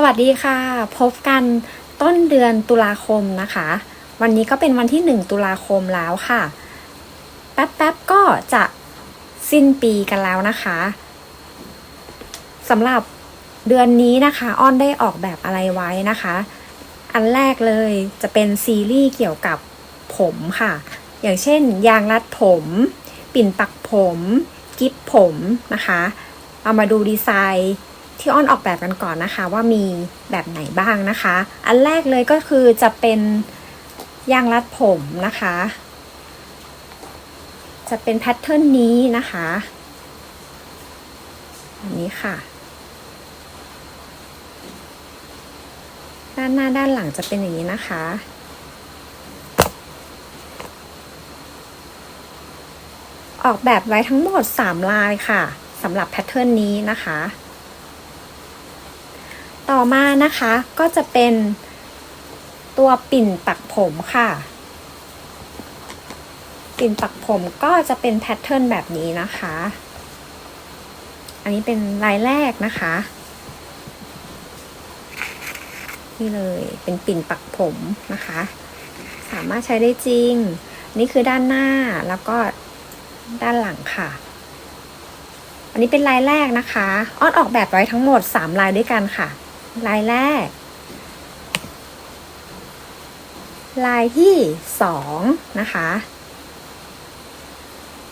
สวัสดีค่ะ พบกันต้นเดือนตุลาคมนะคะ วันนี้ก็เป็นวันที่ 1 ตุลาคมแล้วค่ะ แป๊บๆก็จะสิ้นปีกันแล้วนะคะสำหรับเดือนนี้นะคะอ้อนได้ออกแบบอะไรไว้นะคะ อันแรกเลยจะเป็นซีรีส์เกี่ยวกับผมค่ะ อย่างเช่น ยางรัดผม ปิ่นปักผม กิ๊บผมนะคะ เอามาดูดีไซน์ ที่อ้อนออกแบบกันก่อนนะคะ ว่ามีแบบไหนบ้างนะคะ อันแรกเลยก็คือจะเป็นยางรัดผมนะคะ จะเป็นแพทเทิร์นนี้นะคะอันนี้ค่ะ ด้านหน้าด้านหลังจะเป็นอย่างนี้นะคะออกแบบไว้ทั้งหมด 3 ลายค่ะสำหรับแพทเทิร์นนี้นะคะ ต่อมานะคะก็จะเป็นตัวปิ่นปักผมค่ะ ปิ่นปักผมก็จะเป็นแพทเทิร์นแบบนี้นะคะ อันนี้เป็นลายแรกนะคะนี่เลยเป็นปิ่นปักผมนะคะ สามารถใช้ได้จริง นี่คือด้านหน้าแล้วก็ด้านหลังค่ะ อันนี้เป็นลายแรกนะคะ ออนออกแบบไว้ทั้งหมด 3 ลายด้วยกันค่ะ ลายแรก ลายที่2นะคะ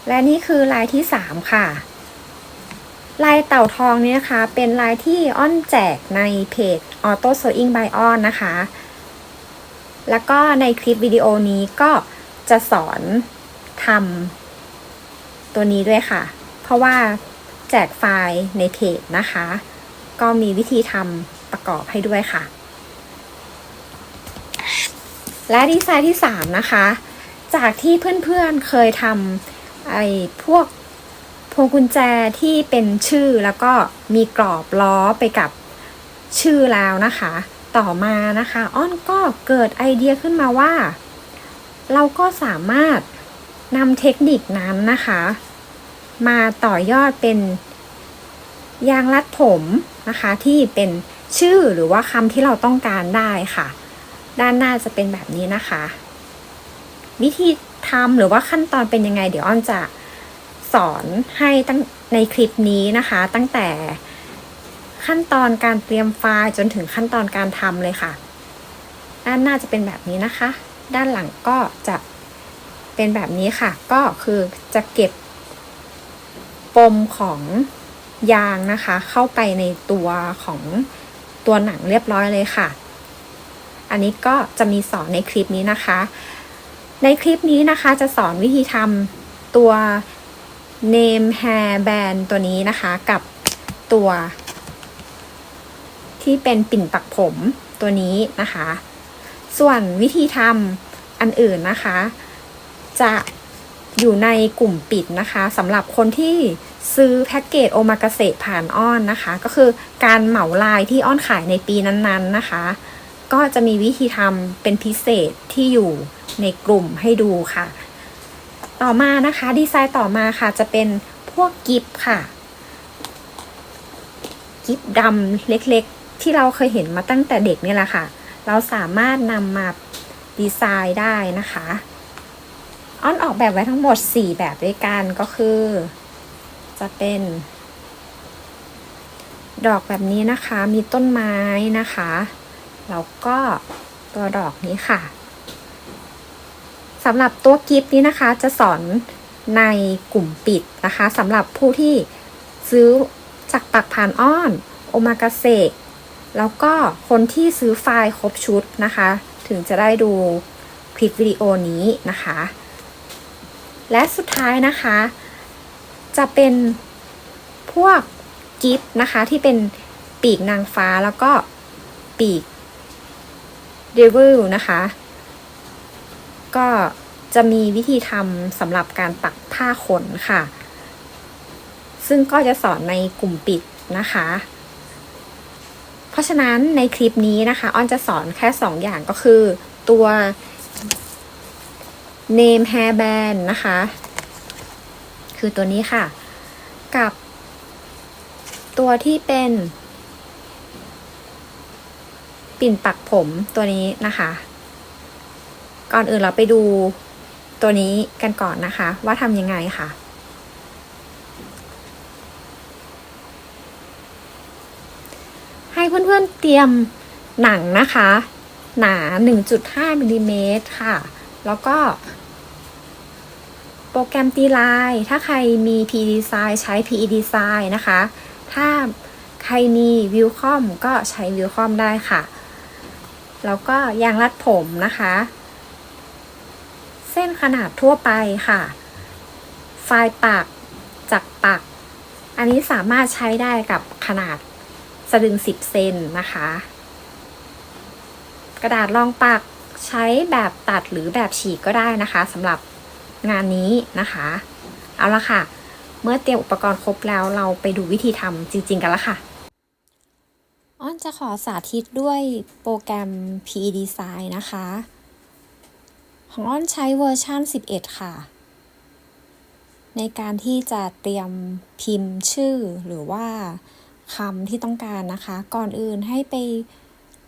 และนี่คือลายที่3ค่ะ ลายเต่าทองนี้นะคะ เป็นลายที่อ้อนแจกในเพจ Auto Sewing by On นะคะ แล้วก็ในคลิปวิดีโอนี้ก็จะสอนทำตัวนี้ด้วยค่ะ เพราะว่าแจกไฟล์ในเพจนะคะ ก็มีวิธีทำ ประกอบให้ด้วยค่ะ และดีไซน์ที่ 3 นะคะ จากที่เพื่อนๆเคยทำไอ้พวกพวงกุญแจที่เป็นชื่อแล้วก็มีกรอบล้อไปกับชื่อแล้วนะคะ ต่อมานะคะ อ้อนก็เกิดไอเดียขึ้นมาว่า เราก็สามารถนำเทคนิคนั้นนะคะ มาต่อยอดเป็นยางรัดผมนะคะที่เป็น ชื่อหรือว่าคำที่เราต้องการได้ค่ะ ด้านหน้าจะเป็นแบบนี้นะคะ วิธีทำหรือว่าขั้นตอนเป็นยังไง เดี๋ยวอ้อนจะสอนให้ตั้งในคลิปนี้นะคะ ตั้งแต่ขั้นตอนการเตรียมไฟล์จนถึงขั้นตอนการทำเลยค่ะ ด้านหน้าจะเป็นแบบนี้นะคะ ด้านหลังก็จะเป็นแบบนี้ค่ะ ก็คือจะเก็บปมของยางนะคะ เข้าไปในตัวของ ตัวหนังเรียบร้อยเลยค่ะ อันนี้ก็จะมีสอนในคลิปนี้นะคะ ในคลิปนี้นะคะจะสอนวิธีทำตัว name hair band ตัวนี้นะคะกับตัว ที่เป็นปิ่นปักผมตัวนี้นะคะ ส่วนวิธีทำอันอื่นนะคะ จะอยู่ในกลุ่มปิดนะคะสำหรับคนที่ ซื้อแพ็กเกจโอมากาเสะผ่านอ้อนนะคะ ก็คือการเหมาลายที่อ้อนขายในปีนั้นๆนะคะ ก็จะมีวิธีทำเป็นพิเศษที่อยู่ในกลุ่มให้ดูค่ะ ต่อมานะคะดีไซน์ต่อมาค่ะจะเป็นพวกกิฟค่ะ กิฟดำเล็กๆ ที่เราเคยเห็นมาตั้งแต่เด็กนี่แหละค่ะ เราสามารถนำมาดีไซน์ได้นะคะ อ้อนออกแบบไว้ทั้งหมด 4 แบบด้วยกันก็คือ จะเป็น ดอกแบบนี้นะคะ มีต้นไม้นะคะ แล้วก็ตัวดอกนี้ค่ะสำหรับตัวกิฟต์นี้นะคะจะสอนในกลุ่มปิดนะคะสำหรับผู้ที่ซื้อจากปักผ่านอ้อน โอมากาเสกแล้วก็คนที่ซื้อไฟล์ครบชุดนะคะ ถึงจะได้ดูคลิปวิดีโอนี้นะคะ และสุดท้ายนะคะ จะเป็นพวกกิฟต์นะคะที่เป็นปีกนางฟ้าแล้วก็ปีกเดวิลนะคะ ก็จะมีวิธีทำสำหรับการปักผ้าขนค่ะ ซึ่งก็จะสอนในกลุ่มปิดนะคะ เพราะฉะนั้นในคลิปนี้นะคะอ้อนจะสอนแค่ 2 อย่างก็คือตัว name hair band นะคะ คือตัวนี้ค่ะ กับ ตัวที่เป็น ปิ่นปักผมตัวนี้นะคะ ก่อนอื่นเราไปดูตัวนี้กันก่อนนะคะ ว่าทำยังไงค่ะให้เพื่อนๆเตรียมหนังนะคะ หนา 1.5มิลลิเมตรค่ะ แล้วก็ รแกรมตีลายถ้าใครมี P Design ใช้ PE Design นะคะ ถ้าใครมี Viewcom ก็ใช้ Viewcom ได้ค่ะ แล้วก็ยางรัดผมนะคะ เส้นขนาดทั่วไปค่ะ ไฟล์ปักจักปัก อันนี้สามารถใช้ได้กับขนาดสลึง 10 เซนนะคะ กระดาษรองปักใช้แบบตัดหรือแบบฉีกก็ได้นะคะสำหรับ งานนี้นะคะ เอาละค่ะ เมื่อเตรียมอุปกรณ์ครบแล้วเราไปดูวิธีทำจริง ๆ กันละค่ะอ้อนจะขอสาธิตด้วยโปรแกรม PE Design นะคะ ของอ้อนใช้เวอร์ชัน11 ค่ะ ในการที่จะเตรียมพิมพ์ชื่อหรือว่าคำที่ต้องการนะคะ ก่อนอื่นให้ไป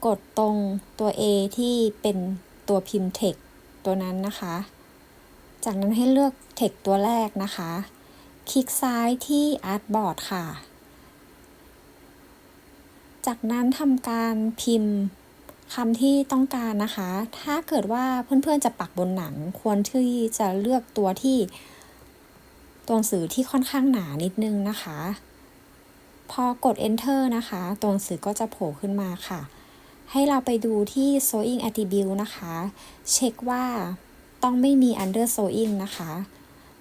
กดตรงตัว A ที่เป็นตัวพิมพ์ text ตัวนั้นนะคะ จากนั้นให้เลือก text ตัวแรกนะคะ คลิกซ้ายที่ Artboard ค่ะ จากนั้นทำการพิมพ์คำที่ต้องการนะคะ ถ้าเกิดว่าเพื่อนๆจะปักบนหนัง ควรที่จะเลือกตัวที่ ตัวหนังสือที่ค่อนข้างหนานิดนึงนะคะ พอกด enter นะคะ ตัวหนังสือก็จะโผล่ขึ้นมาค่ะ ให้เราไปดูที่ sewing attribute นะคะ เช็คว่า ต้องไม่มี under sewing นะคะ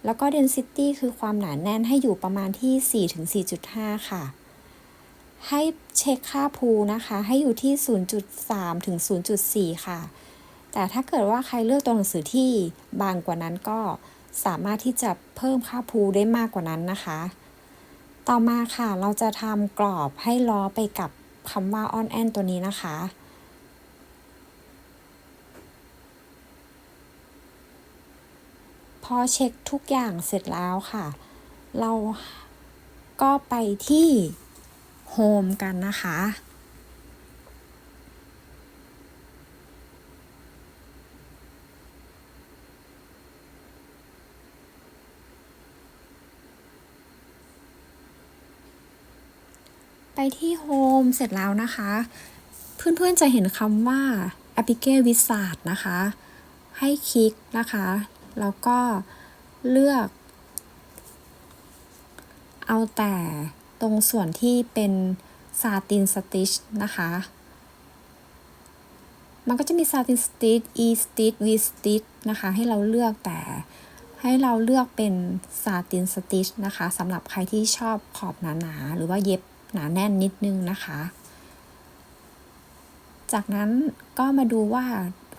แล้วก็ density คือความหนาแน่นให้อยู่ประมาณที่ 4-4.5 ค่ะ ให้เช็คค่าพูนะคะ ให้อยู่ที่ 0.3 ถึง 0.4 ค่ะ แต่ถ้าเกิดว่าใครเลือกตัวหนังสือที่บางกว่านั้นก็สามารถที่จะเพิ่มค่าพูได้มากกว่านั้นนะคะ ต่อมาค่ะเราจะทำกรอบให้ล้อไปกับคำว่า on and ตัวนี้นะคะ พอเช็คทุกอย่างเสร็จแล้วค่ะ เราก็ไปที่ Home กันนะคะ ไปที่ Home เสร็จแล้วนะคะ เพื่อนๆจะเห็นคำว่า a p p l i c a t e Wizard นะคะ ให้คลิกนะคะ แล้วก็เลือก เอาแต่ตรงส่วนที่เป็นซาตินสติชนะคะ มันก็จะมีซาตินสติช e สติช v สติชนะคะ ให้เราเลือกแต่ให้เราเลือกเป็นซาตินสติชนะคะสำหรับใครที่ชอบขอบหนาๆ หรือว่าเย็บหนาแน่นนิดนึงนะคะ จากนั้นก็มาดูว่า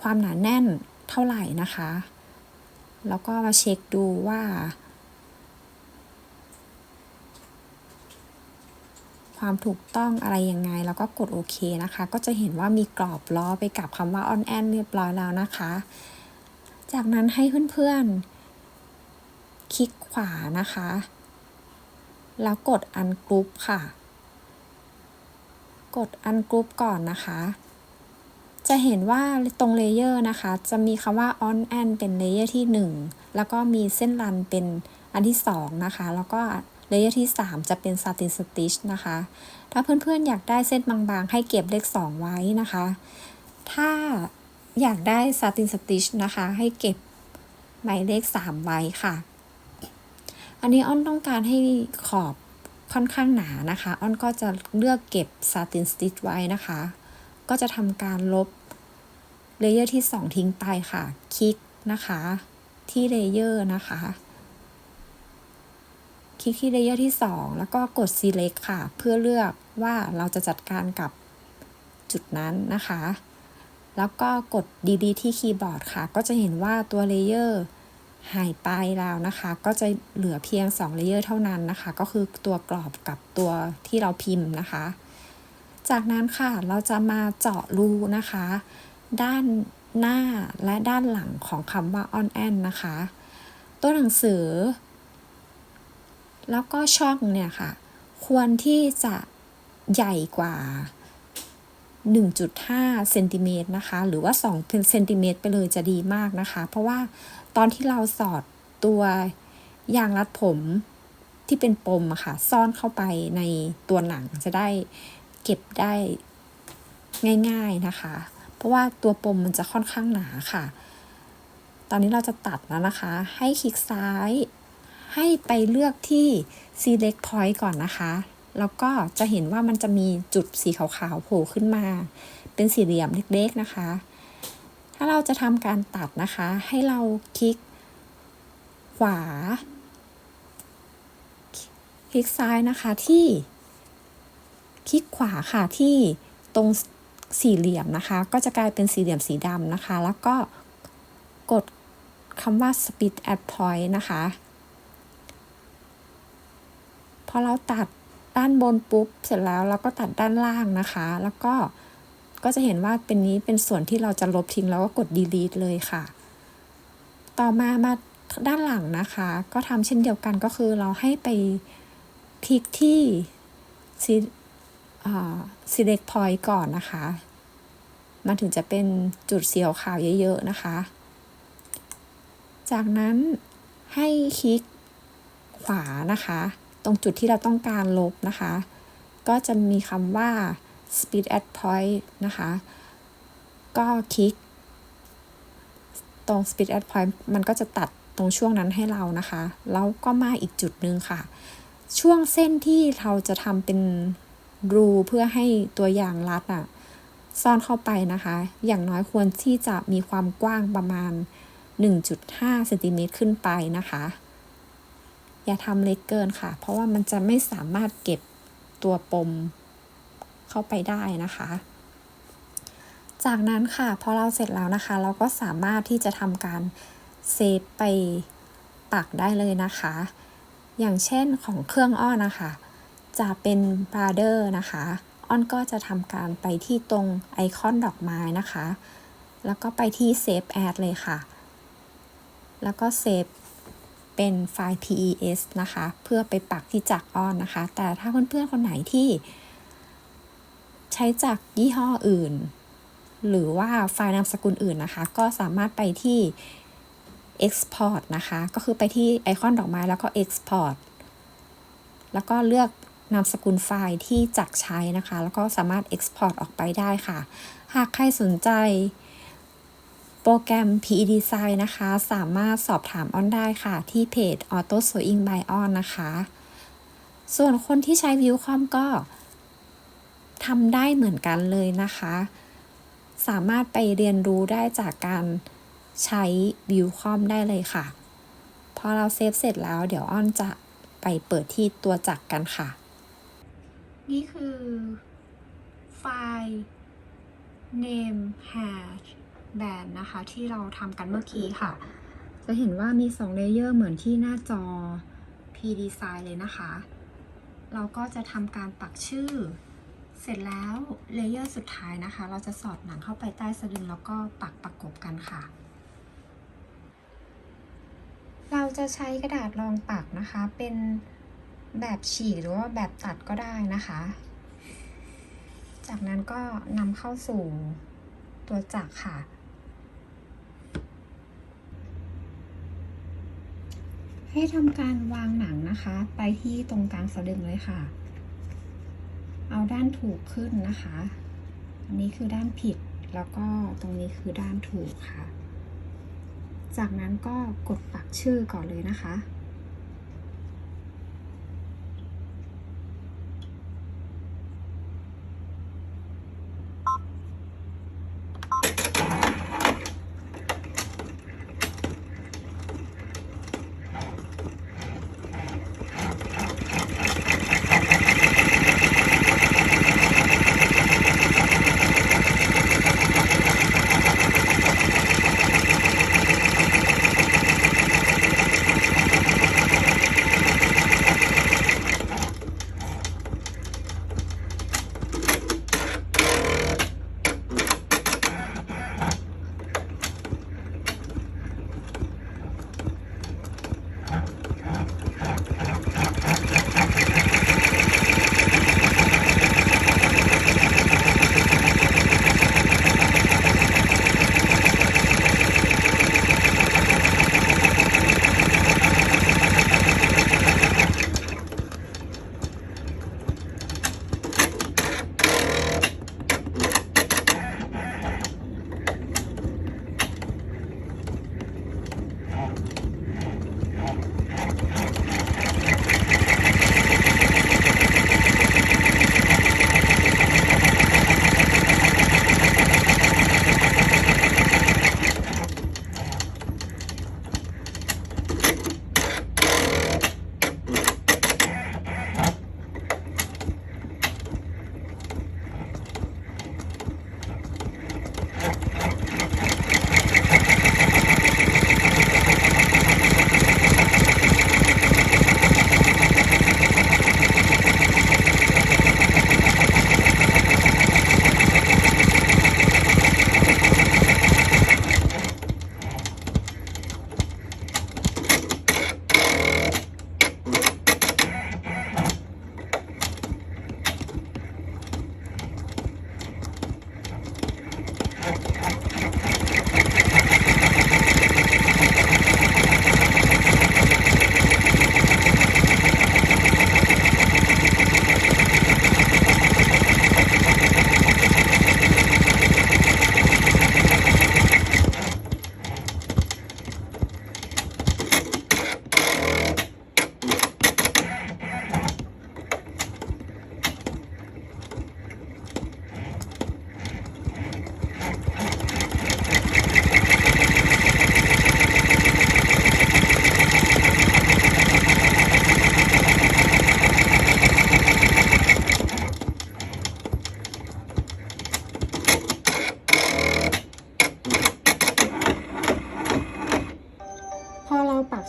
ความหนาแน่นเท่าไหร่นะคะ แล้วก็มาเช็คดูว่า ความถูกต้องอะไรยังไง แล้วก็กดโอเคนะคะ ก็จะเห็นว่ามีกรอบล้อไปกับคำว่า on and เรียบร้อยแล้วนะคะ จากนั้นให้เพื่อนๆ คลิกขวานะคะ แล้วกด ungroup ค่ะ กด ungroup ก่อนนะคะ จะเห็นว่าตรงเลเยอร์นะคะ จะมีคำว่า on and เป็นเลเยอร์ที่ 1 แล้วก็มีเส้นรันเป็นอันที่ 2 นะคะ แล้วก็เลเยอร์ที่ 3 จะเป็น satin stitch นะคะ ถ้าเพื่อนๆ อยากได้เส้นบางๆ ให้เก็บเลข 2 ไว้นะคะ ถ้าอยากได้ satin stitch นะคะ ให้เก็บหมายเลข 3 ไว้ค่ะ อันนี้อ้อนต้องการให้ขอบค่อนข้างหนานะคะ อ้อนก็จะเลือกเก็บ satin stitch ไว้นะคะก็จะทำการลบ เลเยอร์ที่ 2 ทิ้งไปค่ะ คลิกนะคะ ที่เลเยอร์นะคะ คลิกที่เลเยอร์ที่ 2 แล้วก็กด select ค่ะ เพื่อเลือกว่าเราจะจัดการกับจุดนั้นนะคะ แล้วก็กด delete ที่คีย์บอร์ดค่ะ ก็จะเห็นว่าตัวเลเยอร์หายไปแล้วนะคะ ก็จะเหลือเพียง2เลเยอร์เท่านั้นนะคะ ก็คือตัวกรอบกับตัวที่เราพิมพ์นะคะ จากนั้นค่ะเราจะมาเจาะรูนะคะ ด้านหน้าและด้านหลังของคำว่า on and นะคะ ตัวหนังสือ แล้วก็ช่องเนี่ยค่ะ ควรที่จะใหญ่กว่า 1.5เซนติเมตรนะคะ หรือว่า2เซนติเมตรไปเลยจะดีมากนะคะ เพราะว่าตอนที่เราสอดตัวยางรัดผมที่เป็นปมอะค่ะ ซ่อนเข้าไปในตัวหนังจะได้เก็บได้ง่าย ๆนะคะ เพราะว่าตัวปมมันจะค่อนข้างหนาค่ะ ตอนนี้เราจะตัดแล้วนะคะ ให้คลิกซ้าย ให้ไปเลือกที่ select point ก่อนนะคะ แล้วก็จะเห็นว่ามันจะมีจุดสีขาวๆโผล่ขึ้นมา เป็นสี่เหลี่ยมเล็กๆนะคะ ถ้าเราจะทำการตัดนะคะ ให้เราคลิกขวา คลิกซ้ายนะคะที่ คลิกขวาค่ะที่ตรง สี่เหลี่ยมนะคะ ก็จะกลายเป็นสี่เหลี่ยมสีดำนะคะ แล้วก็กดคำว่า speed at point นะคะ พอเราตัดด้านบนปุ๊บ เสร็จแล้วเราก็ตัดด้านล่างนะคะ แล้วก็ก็จะเห็นว่าเป็นนี้เป็นส่วนที่เราจะลบทิ้งแล้วก็กด delete เลยค่ะ ต่อมามาด้านหลังนะคะ ก็ทำเช่นเดียวกันก็คือเราให้ไปคลิกที่ select point ก่อนนะคะ มันถึงจะเป็นจุดสีขาวเยอะๆนะคะ จากนั้นให้คลิกขวานะคะ ตรงจุดที่เราต้องการลบนะคะ ก็จะมีคำว่า speed at point นะคะ ก็คลิก ตรง speed at point มันก็จะตัดตรงช่วงนั้นให้เรานะคะ แล้วก็มาอีกจุดหนึ่งค่ะ ช่วงเส้นที่เราจะทำเป็น รูเพื่อให้ตัวยางรัดอะซ่อนเข้าไปนะคะ อย่างน้อยควรที่จะมีความกว้างประมาณ 1.5เซนติเมตรขึ้นไปนะคะ อย่าทำเล็กเกินค่ะ เพราะว่ามันจะไม่สามารถเก็บตัวปมเข้าไปได้นะคะ จากนั้นค่ะพอเราเสร็จแล้วนะคะ เราก็สามารถที่จะทำการเซฟไปปักได้เลยนะคะ อย่างเช่นของเครื่องอ้อนะคะ จะเป็นบราเดอร์นะคะอ้อนก็จะทำการไปที่ตรงไอคอนดอกไม้นะคะ แล้วก็ไปที่ Save As เลยค่ะ แล้วก็เซฟเป็นไฟล์ PES นะคะ เพื่อไปปักที่จักอ้อนนะคะ แต่ถ้าเพื่อนๆคนไหนที่ ใช้จากยี่ห้ออื่น หรือว่าไฟล์นามสกุลอื่นนะคะ ก็สามารถไปที่ Export นะคะ ก็คือไปที่ไอคอนดอกไม้แล้วก็ Export แล้วก็เลือก นามสกุลไฟล์ที่จักใช้นะคะ แล้วก็สามารถ Export ออกไปได้ค่ะ หากใครสนใจโปรแกรม PE Design นะคะ สามารถสอบถามออนได้ค่ะ ที่เพจ Auto Sewing by On นะคะ ส่วนคนที่ใช้ Viewcom ก็ทำได้เหมือนกันเลยนะคะ สามารถไปเรียนรู้ได้จากการใช้ Viewcom ได้เลยค่ะ พอเราเซฟเสร็จแล้วเดี๋ยวอ้อนจะไปเปิดที่ตัวจักรกันค่ะ นี่คือไฟล์ name hash band นะคะ ที่เราทำกันเมื่อกี้ค่ะ จะเห็นว่ามี2เลเยอร์เหมือนที่หน้าจอ P Design เลยนะคะ เราก็จะทำการปักชื่อ เสร็จแล้วเลเยอร์สุดท้ายนะคะ เราจะสอดหนังเข้าไปใต้สะดึงแล้วก็ปักประกบกันค่ะเราจะใช้กระดาษรองปักนะคะ เป็น แบบฉีกหรือว่าแบบตัดก็ได้นะคะ จากนั้นก็นำเข้าสู่ตัวจักรค่ะ ให้ทำการวางหนังนะคะ ไปที่ตรงกลางสะดึงเลยค่ะ เอาด้านถูกขึ้นนะคะ อันนี้คือด้านผิดแล้วก็ตรงนี้คือด้านถูกค่ะ จากนั้นก็กดปักชื่อก่อนเลยนะคะ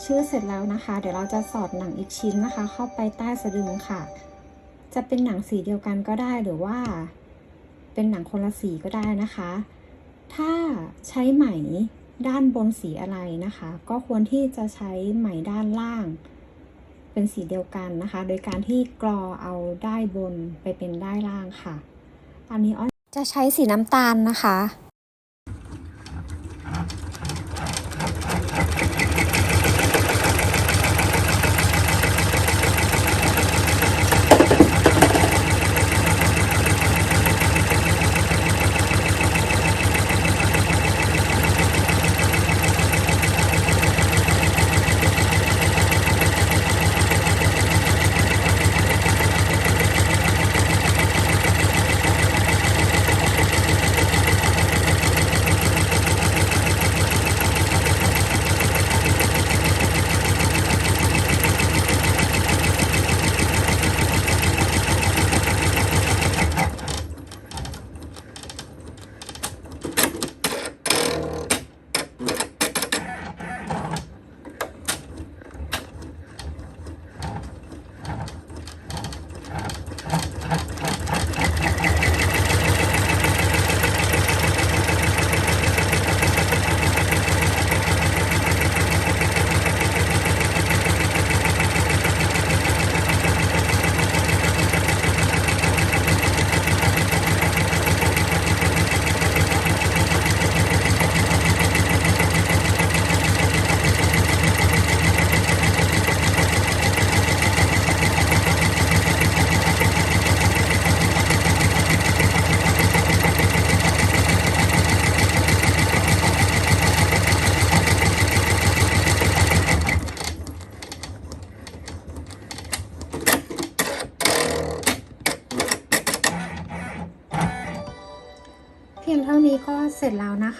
ชื่อเสร็จแล้วนะคะ เดี๋ยวเราจะสอดหนังอีกชิ้นนะคะ เข้าไปใต้สะดึงค่ะ จะเป็นหนังสีเดียวกันก็ได้หรือว่า เป็นหนังคนละสีก็ได้นะคะ ถ้าใช้ไหมด้านบนสีอะไรนะคะ ก็ควรที่จะใช้ไหมด้านล่าง เป็นสีเดียวกันนะคะ โดยการที่กรอเอาได้บนไปเป็นได้ล่างค่ะ อันนี้อ้อนจะใช้สีน้ำตาลนะคะ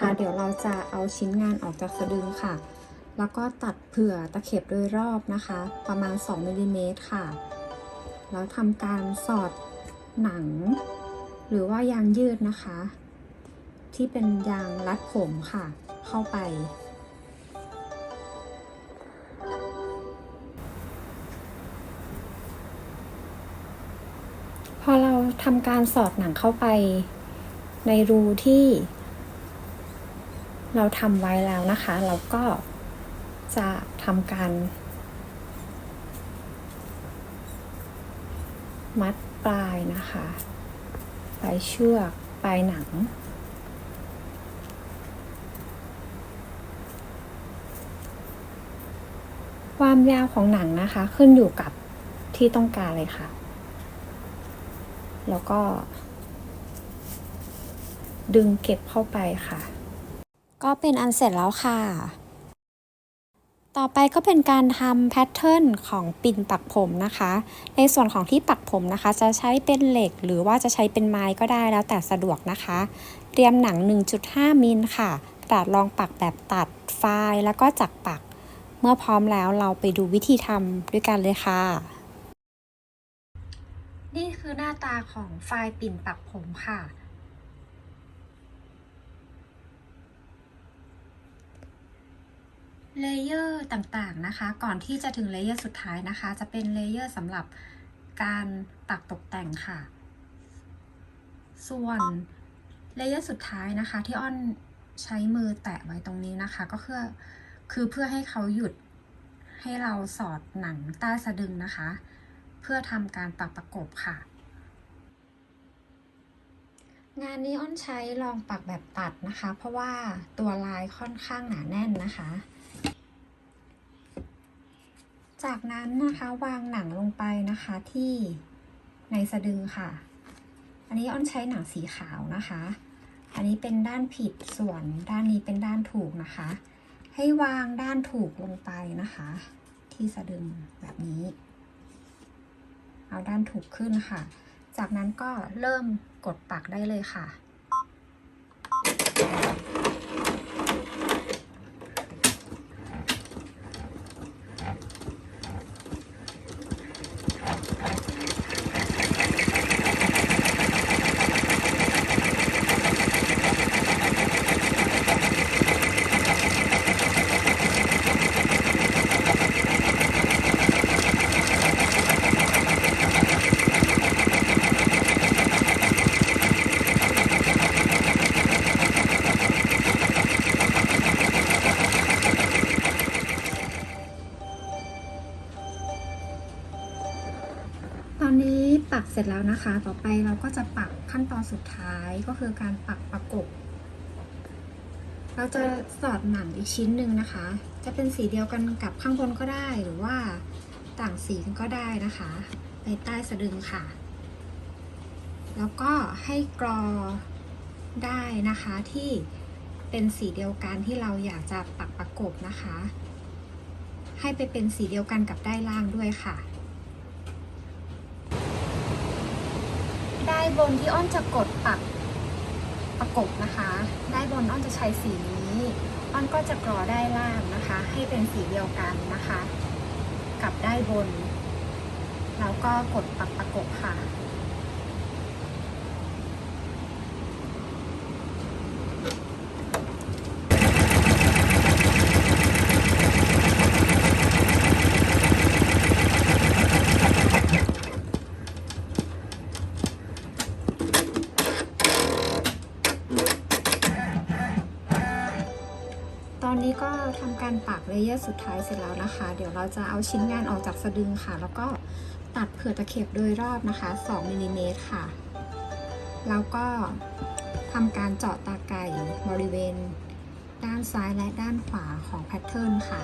นะคะ เดี๋ยวเราจะเอาชิ้นงานออกจากสะดึงค่ะ แล้วก็ตัดเผื่อตะเข็บโดยรอบนะคะ ประมาณ 2มิลลิเมตรค่ะ แล้วทำการสอดหนัง หรือว่ายางยืดนะคะ ที่เป็นยางรัดผมค่ะ เข้าไปพอเราทำการสอดหนังเข้าไปในรูที่ เราทำไว้แล้วนะคะ เราก็จะทำการ มัดปลายนะคะ ปลายเชือก ปลายหนัง ความยาวของหนังนะคะ ขึ้นอยู่กับที่ต้องการเลยค่ะ แล้วก็ ดึงเก็บเข้าไปค่ะ ก็เป็นอันเสร็จแล้วค่ะ ต่อไปก็เป็นการทำแพทเทิร์นของปิ่นปักผมนะคะ ในส่วนของที่ปักผมนะคะ จะใช้เป็นเหล็กหรือว่าจะใช้เป็นไม้ก็ได้แล้วแต่สะดวกนะคะ เตรียมหนัง 1.5 มิลค่ะกระดาษรองปักแบบตัดไฟล์แล้วก็จักปัก เมื่อพร้อมแล้วเราไปดูวิธีทำด้วยกันเลยค่ะนี่คือหน้าตาของไฟล์ปิ่นปักผมค่ะ เลเยอร์ต่างๆนะคะ ก่อนที่จะถึงเลเยอร์สุดท้ายนะคะ จะเป็นเลเยอร์สำหรับการปักตกแต่งค่ะ ส่วนเลเยอร์สุดท้ายนะคะ ที่อ้อนใช้มือแตะไว้ตรงนี้นะคะ ก็คือคือเพื่อให้เขาหยุดให้เราสอดหนังใต้สะดึงนะคะ เพื่อทำการปักประกบค่ะ งานนี้อ้อนใช้ลองปักแบบตัดนะคะ เพราะว่าตัวลายค่อนข้างหนาแน่นนะคะ จากนั้นนะคะวางหนังลงไปนะคะที่ในสะดึงค่ะ อันนี้อ้อนใช้หนังสีขาวนะคะ อันนี้เป็นด้านผิดส่วนด้านนี้เป็นด้านถูกนะคะ ให้วางด้านถูกลงไปนะคะ ที่สะดึงแบบนี้ เอาด้านถูกขึ้นค่ะ จากนั้นก็เริ่มกดปักได้เลยค่ะ ร็จแล้วนะคะ ต่อไปเราก็จะปักขั้นตอนสุดท้ายก็คือการปักประกบ เราจะสอดหนังอีกชิ้นหนึ่งนะคะ จะเป็นสีเดียวกันกับข้างบนก็ได้หรือว่าต่างสีกันก็ได้นะคะ ไปใต้สะดึงค่ะ แล้วก็ให้กรอได้นะคะที่เป็นสีเดียวกันที่เราอยากจะปักประกบนะคะ ให้ไปเป็นสีเดียวกันกับด้านล่างด้วยค่ะ ได้บนที่อ้อนจะกดปักประกบนะคะได้บนอ้อนจะใช้สีนี้อ้อนก็จะกรอได้ล่างนะคะ ให้เป็นสีเดียวกันนะคะ กับได้บน แล้วก็กดปักประกบค่ะ อนนี้ก็ทำการปักเลเยอร์สุดท้ายเสร็จแล้วนะคะ เดี๋ยวเราจะเอาชิ้นงานออกจากสะดึงค่ะ แล้วก็ตัดเผื่อตะเข็บโดยรอบนะคะ2มิลลิเมตรค่ะ แล้วก็ทำการเจาะตาไก่บริเวณ ด้านซ้ายและด้านขวาของแพทเทิร์นค่ะ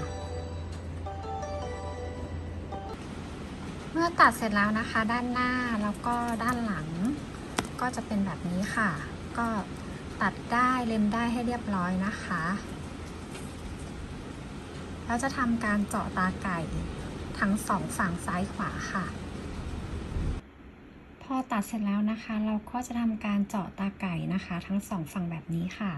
เมื่อตัดเสร็จแล้วนะคะ ด้านหน้าแล้วก็ด้านหลัง ก็จะเป็นแบบนี้ค่ะ ก็ตัดได้เล็มได้ให้เรียบร้อยนะคะ แล้วจะทำการเจาะตาไก่ทั้งสองฝั่งซ้ายขวาค่ะ พอตัดเสร็จแล้วนะคะ เราก็จะทำการเจาะตาไก่นะคะ ทั้งสองฝั่งแบบนี้ค่ะ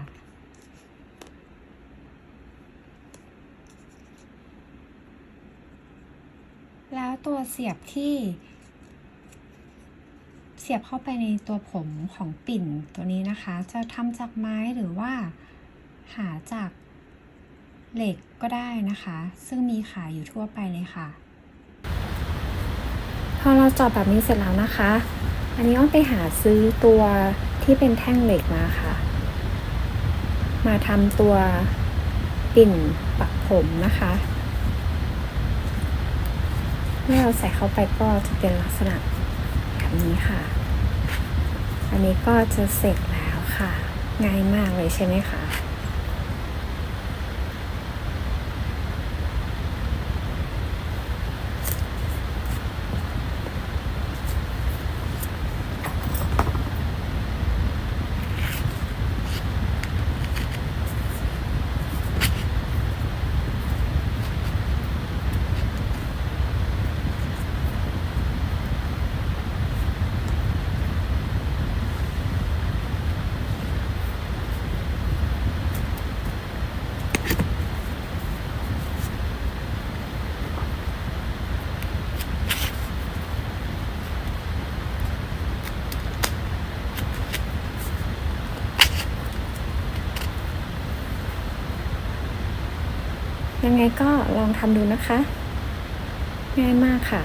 แล้วตัวเสียบที่ เสียบเข้าไปในตัวผมของปิ่นตัวนี้นะคะ จะทำจากไม้หรือว่าหาจาก เหล็กก็ได้นะคะ ซึ่งมีขายอยู่ทั่วไปเลยค่ะ พอเราจาะแบบนี้เสร็จแล้วนะคะ อันนี้อ้อมไปหาซื้อตัวที่เป็นแท่งเหล็กมาค่ะ มาทำตัวปิ่นปักผมนะคะ เมื่อเราใส่เข้าไปก็จะเป็นลักษณะแบบนี้ค่ะ อันนี้ก็จะเสร็จแล้วค่ะ ง่ายมากเลยใช่ไหมคะ ยังไงก็ลองทำดูนะคะ ง่ายมากค่ะ